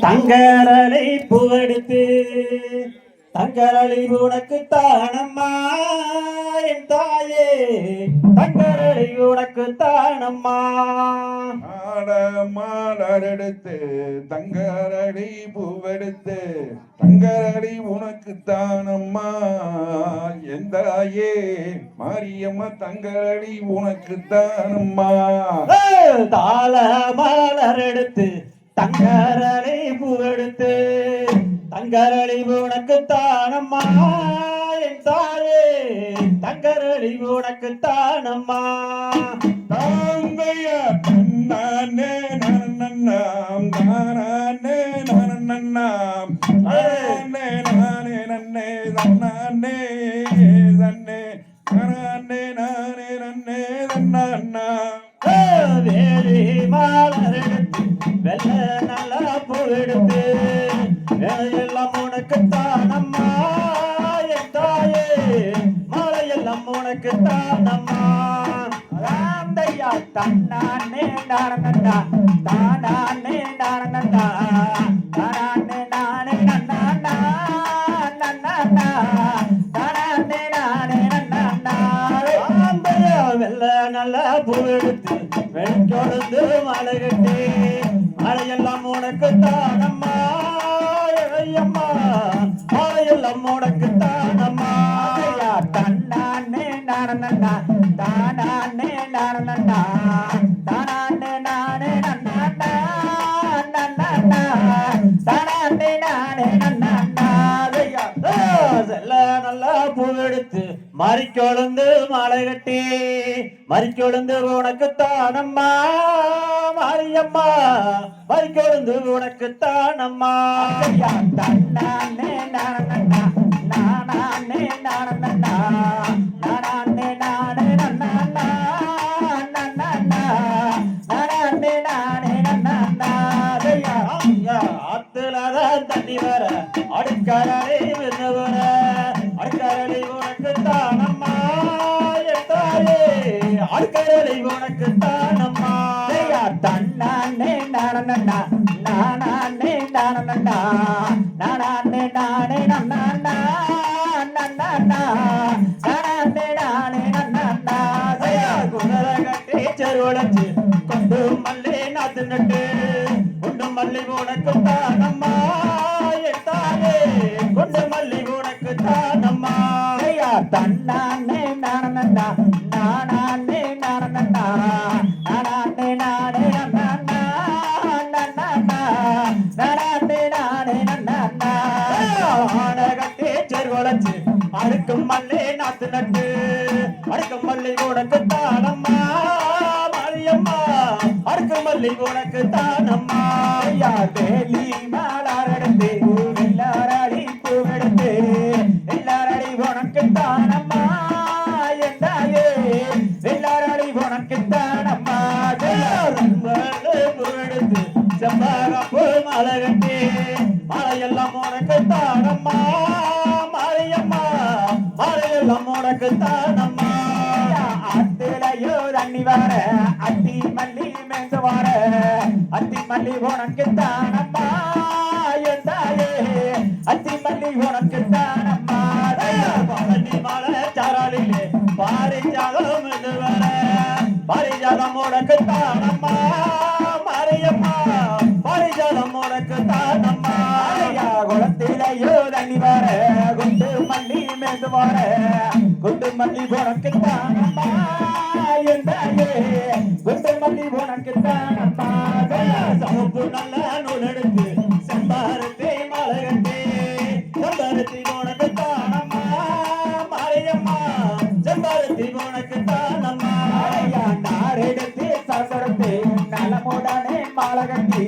தங்கரளை பூவெடுத்து தங்கரளி உனக்கு தானம்மா என் தாயே. தங்கரளி உனக்கு தானம்மா. ஆட மாலரெடுத்து தங்கரடி பூவெடுத்து தங்கரடி உனக்கு தானம்மா எந்தாயே மாரியம்மா தங்கரடி உனக்கு தானம்மா. தாள மலர் தங்கரலை புகழ்த்து தங்கரலை உனக்குத்தானம்மா என் தாரே தங்கரலை உனக்குத்தானம்மா தாங்கையா நானே நன்னாம் தானே நன்னாம் நானே நானே நன்னே தன்னானே தன்னே. நானே நானே நன்னே தன்னான். எனக்கு தாந்தம்மா தாந்தையா தன்னானே நடந்தா தானானே நடந்தா தானானே நானே நன்னாண்டா நன்னாண்டா தானானே நானே நன்னாண்டா தாந்தையா வெள்ள நல்லா பூ எடுத்து வெண்கொழுந்து மழை நானண்டா தானே நானண்டா தானே நானே நன்னாண்டா நன்னாண்டா தானே நானே நன்னாண்டா. செல்ல நல்லா பூவெடுத்து மறிக்கொழுந்து மலை கட்டி மறிக்கொழுந்து உனக்கு தானம்மா மாரியம்மா மறிக்கொழுந்து உனக்கு தானம்மா தன்னானே நானே நானே ஆட்கரை உனக்கு தானம்மா தன்னானே நானண்டா நானே நானண்டா நானே நானே நன்னாண்டா நன்னாண்டா நானே நானே நன்னாண்டா ஜயா குமர கட்டி செருவடைச்சு கொண்டு மல்லே நாத்து நட்டு கொண்டு மல்லி உனக்கு தானம்மா எத்தாயே கொண்டு மல்லி உனக்கு தானம்மா ஜயா தன்னானே நானண்டா நானா ஆன கட்டி அடுக்கும் மல்லே நாத்து நட்டு. அடுக்கும் மல்லி உனக்கு தானம்மா மாரியம்மா. அடுக்கும் மல்லி உனக்கு தானம்மா. ஐயா தேலிமா மலையெல்லாம் உனக்கு தானம்மா அத்திலையோ தண்ணி வார அத்தி மல்லி மேஞ்சு வார அத்தி மல்லி உனக்கு வாழ குண்டு மல்லி உனக்குத்தான் குண்டு மல்லி உனக்குத்தான் சமப்பு நல்ல நூலெடுத்து செம்பாரத்தை மலகத்தே. செம்பாரத்தை உனக்குத்தான் அம்மா. மாரியம்மா செம்பாரத்தை உனக்குத்தான் அம்மா. யாண்டாரெடுத்து சந்தரத்தை மாலகட்டி